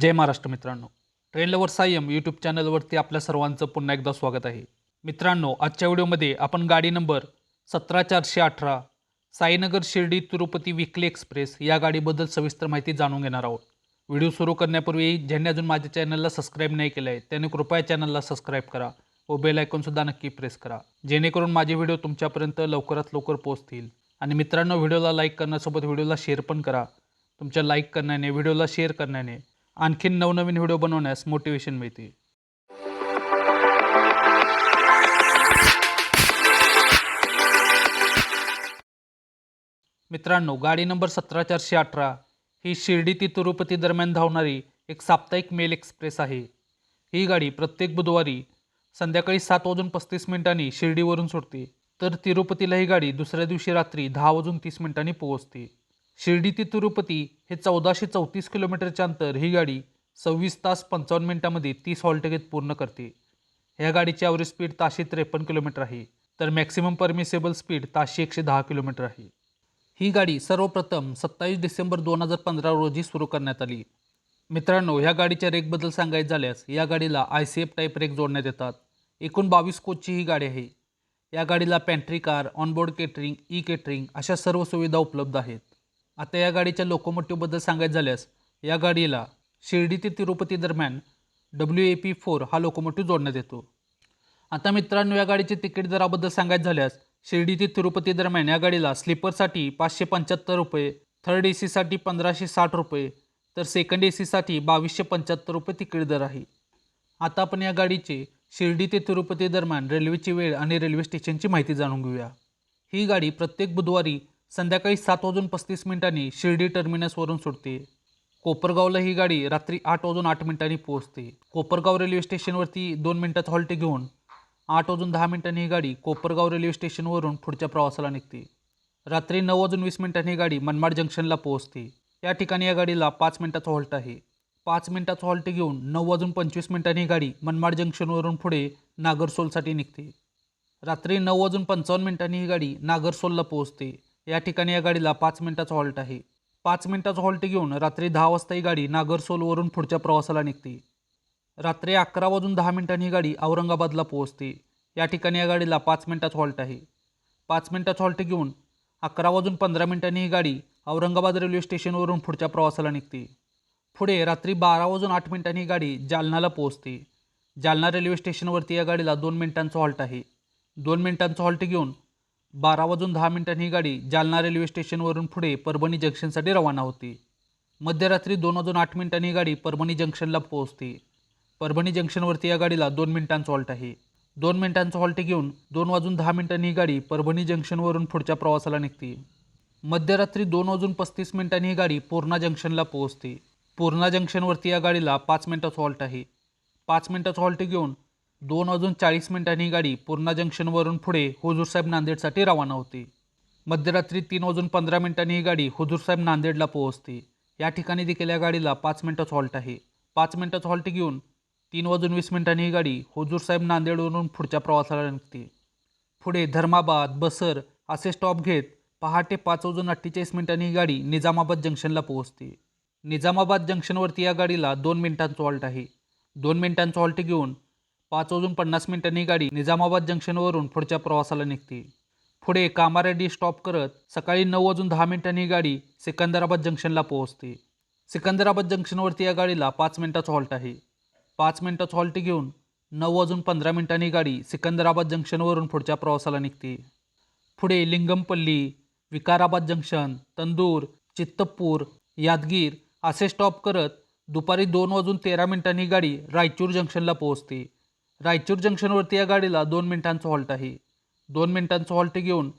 जय महाराष्ट्र मित्रांनो. Train lover Sayam YouTube चॅनलवरती आपल्या सर्वांचं पुन्हा एकदा स्वागत आहे. मित्रांनो आजच्या व्हिडिओमध्ये आपण गाडी नंबर सतरा चारशे अठरा साईनगर शिर्डी तिरुपती विकली एक्सप्रेस या गाडीबद्दल सविस्तर माहिती जाणून घेणार आहोत. व्हिडिओ सुरू करण्यापूर्वी ज्यांनी अजून माझ्या चॅनलला सबस्क्राईब नाही केलं आहे त्याने कृपया चॅनलला सबस्क्राईब करा व बेल आयकॉनसुद्धा नक्की प्रेस करा. जेणेकरून माझे व्हिडिओ तुमच्यापर्यंत लवकरात लवकर पोहोचतील. आणि मित्रांनो व्हिडिओला लाईक करण्यासोबत व्हिडिओला शेअर पण करा. तुमच्या लाईक करण्याने व्हिडिओला शेअर करण्याने आणखीन नवनवीन व्हिडिओ बनवण्यास मोटिवेशन मिळते मित्रांनो गाडी नंबर सतरा चारशे अठरा ही शिर्डी ते तिरुपती दरम्यान धावणारी एक साप्ताहिक मेल एक्सप्रेस आहे. ही गाडी प्रत्येक बुधवारी संध्याकाळी सात वाजून पस्तीस मिनिटांनी शिर्डीवरून सुटते तर तिरुपतीला ही गाडी दुसऱ्या दिवशी रात्री दहा वाजून तीस मिनिटांनी पोहोचते. शिर्डी ते तिरुपती हे चौदाशे चौतीस किलोमीटरचे अंतर ही गाडी सव्वीस तास पंचावन्न मिनिटांमध्ये तीस हॉलटेगेत पूर्ण करते. ह्या गाडीची ॲव्हरेज स्पीड ताशे त्रेपन्न किलोमीटर आहे तर मॅक्सिमम परमिसेबल स्पीड ताशे एकशे दहा किलोमीटर आहे. ही गाडी सर्वप्रथम सत्तावीस डिसेंबर दोन हजार पंधरा रोजी सुरू करण्यात आली. मित्रांनो ह्या गाडीच्या रेकबद्दल सांगायचं झाल्यास या गाडीला I C F type rake जोडण्यात येतात. एकूण बावीस कोचची ही गाडी आहे. या गाडीला pantry car onboard catering e catering अशा सर्व सुविधा उपलब्ध आहेत. आता या गाडीच्या लोकोमोटिव्हबद्दल सांगायचं झाल्यास या गाडीला शिर्डी ते तिरुपती दरम्यान डब्ल्यू ए पी फोर हा लोकोमोटिव्ह जोडण्यात येतो. आता मित्रांनो या गाडीचे तिकीट दराबद्दल सांगायचं झाल्यास शिर्डी ते तिरुपती दरम्यान या गाडीला स्लीपरसाठी पाचशे पंच्याहत्तर रुपये थर्ड ए सीसाठी पंधराशे साठ रुपये तर सेकंड ए सीसाठी बावीसशे पंच्याहत्तर रुपये तिकीट दर आहे. आता आपण या गाडीचे शिर्डी ते तिरुपती दरम्यान रेल्वेची वेळ आणि रेल्वे स्टेशनची माहिती जाणून घेऊया. ही गाडी प्रत्येक बुधवारी संध्याकाळी सात वाजून पस्तीस मिनिटांनी शिर्डी टर्मिनसवरून सुटते. कोपरगावला ही गाडी रात्री आठ वाजून आठ मिनिटांनी पोहोचते. कोपरगाव रेल्वे स्टेशनवरती दोन मिनिटात हॉल्ट घेऊन आठ वाजून दहा मिनिटांनी ही गाडी कोपरगाव रेल्वे स्टेशनवरून पुढच्या प्रवासाला निघते. रात्री नऊ वाजून वीस मिनिटांनी ही गाडी मनमाड जंक्शनला पोहोचते. या ठिकाणी या गाडीला पाच मिनिटाचा हॉल्ट आहे. पाच मिनिटाचा हॉल्ट घेऊन नऊ वाजून पंचवीस मिनिटांनी ही गाडी मनमाड जंक्शनवरून पुढे नागरसोलसाठी निघते. रात्री नऊ वाजून पंचावन्न मिनिटांनी ही गाडी नागरसोलला पोहोचते. या ठिकाणी या गाडीला पाच मिनिटाचा हॉल्ट आहे. पाच मिनिटाचा हॉल्ट घेऊन रात्री दहा वाजता ही गाडी नागरसोलवरून पुढच्या प्रवासाला निघते. रात्री अकरा वाजून दहा मिनिटांनी ही गाडी औरंगाबादला पोहोचते. या ठिकाणी या गाडीला पाच मिनिटाचा हॉल्ट आहे. पाच मिनिटाचा हॉल्ट घेऊन अकरा वाजून पंधरा मिनिटांनी ही गाडी औरंगाबाद रेल्वे स्टेशनवरून पुढच्या प्रवासाला निघते. पुढे रात्री बारा वाजून आठ मिनिटांनी ही गाडी जालनाला पोहोचते. जालना रेल्वे स्टेशनवरती या गाडीला दोन मिनिटांचा हॉल्ट आहे. दोन मिनिटांचा हॉल्ट घेऊन बारा वाजून दहा मिनिटांनी ही गाडी जालना रेल्वे स्टेशनवरून पुढे परभणी जंक्शनसाठी रवाना होती. मध्यरात्री दोन वाजून आठ मिनिटांनी ही गाडी परभणी जंक्शनला पोहोचते. परभणी जंक्शनवरती या गाडीला दोन मिनिटांचा हॉल्ट आहे. दोन मिनिटांचा हॉल्ट घेऊन दोन वाजून दहा मिनिटांनी ही गाडी परभणी जंक्शनवरून पुढच्या प्रवासाला निघते. मध्यरात्री दोन वाजून पस्तीस मिनिटांनी ही गाडी पूर्णा जंक्शनला पोहोचते. पूर्णा जंक्शनवरती या गाडीला पाच मिनिटाचा हॉल्ट आहे. पाच मिनिटाचा हॉल्ट घेऊन दोन वाजून चाळीस मिनिटांनी ही गाडी पूर्णा जंक्शनवरून पुढे हुजूरसाहेब नांदेडसाठी रवाना होते. मध्यरात्री तीन वाजून पंधरा मिनिटांनी ही गाडी हुजूरसाहेब नांदेडला पोहोचते. या ठिकाणी देखील या गाडीला पाच मिनिटाचा हॉल्ट आहे. पाच मिनटाचं हॉल्ट घेऊन तीन वाजून वीस मिनिटांनी ही गाडी हुजूरसाहेब नांदेडवरून पुढच्या प्रवासाला निघते. पुढे धर्माबाद बसर असे स्टॉप घेत पहाटे पाच वाजून अठ्ठेचाळीस मिनिटांनी ही गाडी निजामाबाद जंक्शनला पोहोचते. निजामाबाद जंक्शनवरती या गाडीला दोन मिनिटांचं हॉल्ट आहे. दोन मिनिटांचं हॉल्ट घेऊन पाच वाजून पन्नास मिनिटांनी गाडी निजामाबाद जंक्शनवरून पुढच्या प्रवासाला निघते. पुढे कामारेड्डी स्टॉप करत सकाळी नऊ वाजून दहा मिनिटांनी गाडी सिकंदराबाद जंक्शनला पोहोचते. सिकंदराबाद जंक्शनवरती या गाडीला पाच मिनिटाचा हॉल्ट आहे. पाच मिनिटाचा हॉल्ट घेऊन नऊ वाजून पंधरा मिनिटांनी गाडी सिकंदराबाद जंक्शनवरून पुढच्या प्रवासाला निघते. पुढे लिंगमपल्ली विकाराबाद जंक्शन तंदूर चित्तपूर यादगीर असे स्टॉप करत दुपारी दोन वाजून तेरा मिनिटांनी गाडी रायचूर जंक्शनला पोहोचते. रायचूर जंक्शनवरती या गाडीला दोन मिनिटांचा हॉल्ट आहे. दोन मिनिटांचा हॉल्ट घेऊन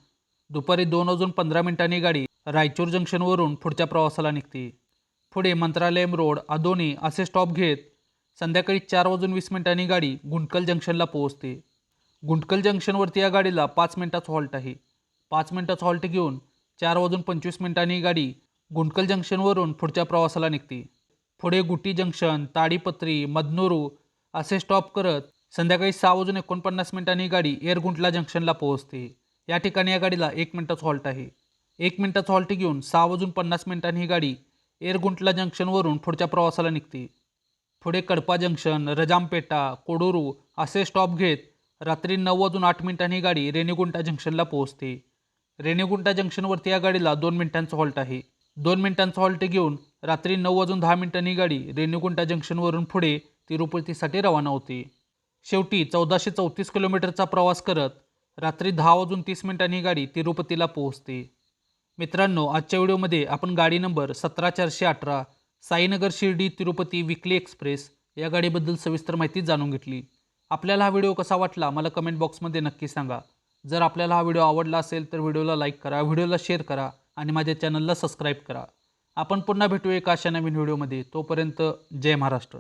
दुपारी दोन वाजून पंधरा मिनिटांनी गाडी रायचूर जंक्शनवरून पुढच्या प्रवासाला निघते. पुढे मंत्रालयम रोड अदोनी असे स्टॉप घेत संध्याकाळी चार वाजून वीस मिनिटांनी गाडी गुंटकल जंक्शनला पोहोचते. गुंटकल जंक्शनवरती या गाडीला पाच मिनिटाचा हॉल्ट आहे. पाच मिनिटाचा हॉल्ट घेऊन चार वाजून पंचवीस मिनिटांनी गाडी गुंटकल जंक्शनवरून पुढच्या प्रवासाला निघते. पुढे गुटी जंक्शन ताडीपत्री मदनोरू असे स्टॉप करत संध्याकाळी सहा वाजून एकोणपन्नास मिनिटांनी ही गाडी एअरगुंटला जंक्शनला पोहोचते. या ठिकाणी या गाडीला एक मिनिटाचा हॉल्ट आहे. एक मिनिटाचा हॉल्ट घेऊन सहा वाजून पन्नास मिनिटांनी ही गाडी एअरगुंटला जंक्शनवरून पुढच्या प्रवासाला निघते. पुढे कडपा जंक्शन रजामपेटा कोडुरू असे स्टॉप घेत रात्री नऊ वाजून आठ मिनिटांनी ही गाडी रेणीगुंटा जंक्शनला पोहोचते. रेणीगुंटा जंक्शनवरती या गाडीला दोन मिनिटांचा हॉल्ट आहे. दोन मिनिटांचा हॉल्ट घेऊन रात्री नऊ वाजून दहा मिनिटांनी ही गाडी रेणीगुंटा जंक्शनवरून पुढे तिरुपतीसाठी रवाना होते. शेवटी चौदाशे चौतीस किलोमीटरचा प्रवास करत रात्री दहा वाजून तीस मिनिटांनी ही गाडी तिरुपतीला पोहोचते. मित्रांनो आजच्या व्हिडिओमध्ये आपण गाडी नंबर सतरा चारशे अठरा साईनगर शिर्डी तिरुपती विकली एक्सप्रेस या गाडीबद्दल सविस्तर माहिती जाणून घेतली. आपल्याला हा व्हिडिओ कसा वाटला मला कमेंट बॉक्समध्ये नक्की सांगा. जर आपल्याला हा व्हिडिओ आवडला असेल तर व्हिडिओला लाईक करा व्हिडिओला शेअर करा आणि माझ्या चॅनलला सबस्क्राईब करा. आपण पुन्हा भेटू एका अशा नवीन व्हिडिओमध्ये. तोपर्यंत जय महाराष्ट्र.